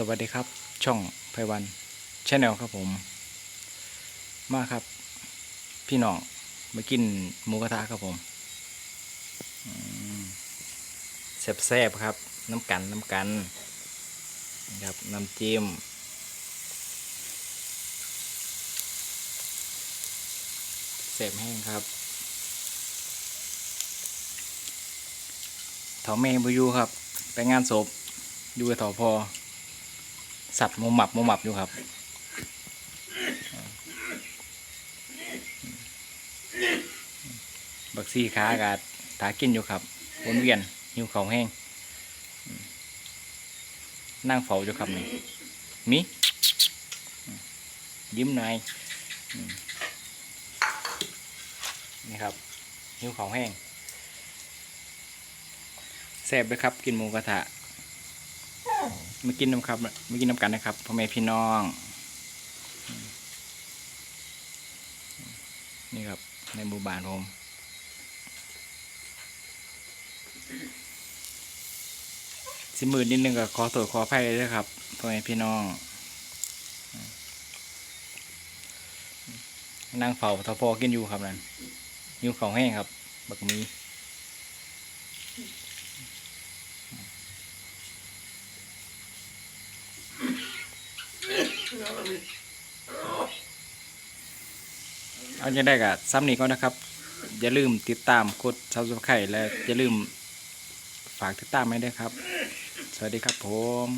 สวัสดีครับ ช่องไพวันชาแนลครับผม มาครับ พี่น้องมากินหมูกระทะครับผมแซ่บๆครับ น้ำกันน้ำกันครับน้ำจิ้มแซ่บแห้งครับถาแม่บอยูครับ ไปงานศพอยู่กับถาพอ สัตว์มหมับมหมับอยู่ครับบักซี่ขากาดถากินอยู่ครับวนเวียนหิวเขาแห้งนั่งเฝ้าอยู่ครับนี่มียิ้มหน่อยนี่ครับหิวเขาแห้งแซ่บเลยครับกินหมูกระทะ มากินน้ำครับมากินน้ำกันนะครับพ่อแม่พี่น้อง นี่ครับในหมู่บ้านผมสิมือนิดนึงก็ขอโทษขออภัยด้วยครับพ่อแม่พี่น้องนั่งเฝ้าทอพอกินอยู่ครับนั่นหิวของแห้งครับ บักมี เอาจะได้กับซ้ำนี้ก็นะครับ อย่าลืมติดตามกดซับสไครต์และอย่าลืมฝากติดตามให้ด้วยครับ สวัสดีครับผม